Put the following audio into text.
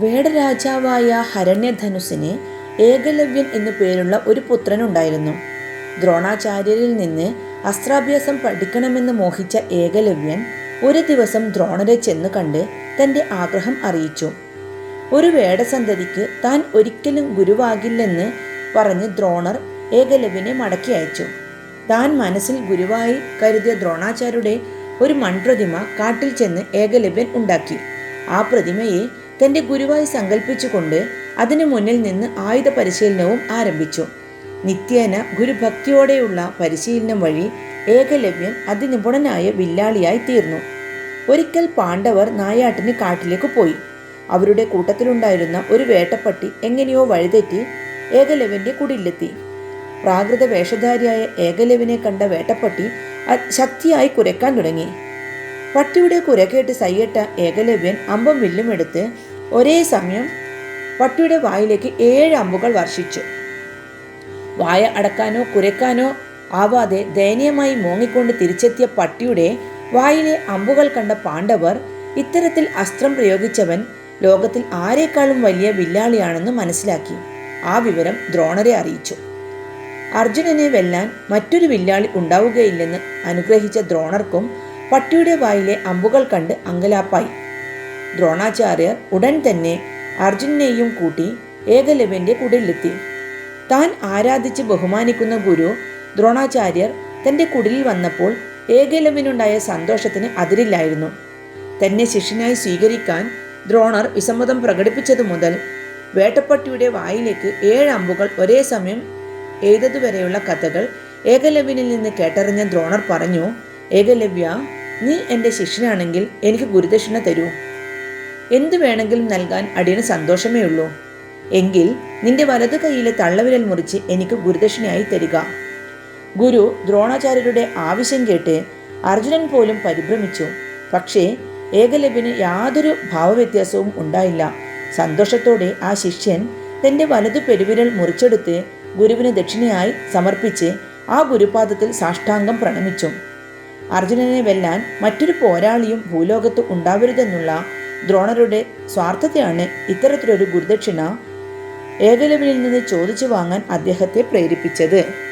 വേടരാജാവായ ഹരണ്യധനുസിന് ഏകലവ്യൻ എന്നു പേരുള്ള ഒരു പുത്രനുണ്ടായിരുന്നു. ദ്രോണാചാര്യരിൽ നിന്ന് അസ്ത്രാഭ്യാസം പഠിക്കണമെന്ന് മോഹിച്ച ഏകലവ്യൻ ഒരു ദിവസം ദ്രോണരെ ചെന്ന് കണ്ട് തന്റെ ആഗ്രഹം അറിയിച്ചു. ഒരു വേടസന്തതിക്ക് താൻ ഒരിക്കലും ഗുരുവാകില്ലെന്ന് പറഞ്ഞ് ദ്രോണർ ഏകലവ്യനെ മടക്കി അയച്ചു. താൻ മനസ്സിൽ ഗുരുവായി കരുതിയ ദ്രോണാചാര്യരുടെ ഒരു മൺപ്രതിമ കാട്ടിൽ ചെന്ന് ഏകലവ്യൻ ഉണ്ടാക്കി. ആ പ്രതിമയെ തന്റെ ഗുരുവായി സങ്കല്പിച്ചുകൊണ്ട് അതിനു മുന്നിൽ നിന്ന് ആയുധ പരിശീലനവും ആരംഭിച്ചു. നിത്യേന ഗുരുഭക്തിയോടെയുള്ള പരിശീലനം വഴി ഏകലവ്യൻ അതിനിപുണനായ വില്ലാളിയായി തീർന്നു. ഒരിക്കൽ പാണ്ഡവർ നായാട്ടിന് കാട്ടിലേക്ക് പോയി. അവരുടെ കൂട്ടത്തിലുണ്ടായിരുന്ന ഒരു വേട്ടപ്പട്ടി എങ്ങനെയോ വഴിതെറ്റി ഏകലവ്യന്റെ കുടിലെത്തി പ്രാകൃത വേഷധാരിയായ ഏകലവിനെ കണ്ട വേട്ടപ്പട്ടി ശക്തിയായി കുരക്കാൻ തുടങ്ങി. പട്ടിയുടെ കുരക്കേട്ട് സയ്യട്ട ഏകലവ്യൻ അമ്പം വില്ലും എടുത്ത് ഒരേ സമയം പട്ടിയുടെ വായിലേക്ക് ഏഴ് അമ്പുകൾ വർഷിച്ചു. വായ അടക്കാനോ കുരക്കാനോ ആവാതെ ദയനീയമായി മോങ്ങിക്കൊണ്ട് തിരിച്ചെത്തിയ പട്ടിയുടെ വായിലെ അമ്പുകൾ കണ്ട പാണ്ഡവർ ഇത്തരത്തിൽ അസ്ത്രം പ്രയോഗിച്ചവൻ ലോകത്തിൽ ആരെക്കാളും വലിയ വില്ലാളിയാണെന്ന് മനസ്സിലാക്കി. ആ വിവരം ദ്രോണരെ അറിയിച്ചു. അർജുനനെ വെല്ലാൻ മറ്റൊരു വില്ലാളി ഉണ്ടാവുകയില്ലെന്ന് അനുഗ്രഹിച്ച ദ്രോണർക്കും പട്ടിയുടെ വായിലെ അമ്പുകൾ കണ്ട് അങ്കലാപ്പായി. ദ്രോണാചാര്യർ ഉടൻ തന്നെ അർജുനെയും കൂട്ടി ഏകലവ്യന്റെ കുടിലെത്തി താൻ ആരാധിച്ച് ബഹുമാനിക്കുന്ന ഗുരു ദ്രോണാചാര്യർ തന്റെ കുടിലിൽ വന്നപ്പോൾ ഏകലവ്യനുണ്ടായ സന്തോഷത്തിന് അതിരില്ലായിരുന്നു. തന്നെ ശിഷ്യനായി സ്വീകരിക്കാൻ ദ്രോണർ വിസമ്മതം പ്രകടിപ്പിച്ചതു മുതൽ വേട്ടപ്പട്ടിയുടെ വായിലേക്ക് ഏഴ് അമ്പുകൾ ഒരേ സമയം എഴുതതുവരെയുള്ള കഥകൾ ഏകലവ്യനിൽ നിന്ന് കേട്ടറിഞ്ഞ ദ്രോണർ പറഞ്ഞു ഏകലവ്യ നീ എന്റെ ശിഷ്യനാണെങ്കിൽ എനിക്ക് ഗുരുദക്ഷിണ തരൂ. എന്തു വേണമെങ്കിലും നൽകാൻ അടിയന് സന്തോഷമേ ഉള്ളൂ. എങ്കിൽ നിന്റെ വലതു കൈയിലെ തള്ളവിരൽ മുറിച്ച് എനിക്ക് ഗുരുദക്ഷിണയായി തരിക. ഗുരു ദ്രോണാചാര്യരുടെ ആവശ്യം കേട്ട് അർജുനൻ പോലും പരിഭ്രമിച്ചു. പക്ഷേ ഏകലവ്യന് യാതൊരു ഭാവവ്യത്യാസവും ഉണ്ടായില്ല. സന്തോഷത്തോടെ ആ ശിഷ്യൻ തന്റെ വലതു പെരുവിരൽ മുറിച്ചെടുത്ത് ഗുരുവിന് ദക്ഷിണയായി സമർപ്പിച്ച് ആ ഗുരുപാദത്തിൽ സാഷ്ടാംഗം പ്രണമിച്ചു. അർജുനനെ വെല്ലാൻ മറ്റൊരു പോരാളിയും ഭൂലോകത്ത് ഉണ്ടാവരുതെന്നുള്ള ദ്രോണരുടെ സ്വാർത്ഥതയാണ് ഇത്തരത്തിലൊരു ഗുരുദക്ഷിണ ഏകലവിനിൽ നിന്ന് ചോദിച്ചു വാങ്ങാൻ അദ്ദേഹത്തെ പ്രേരിപ്പിച്ചത്.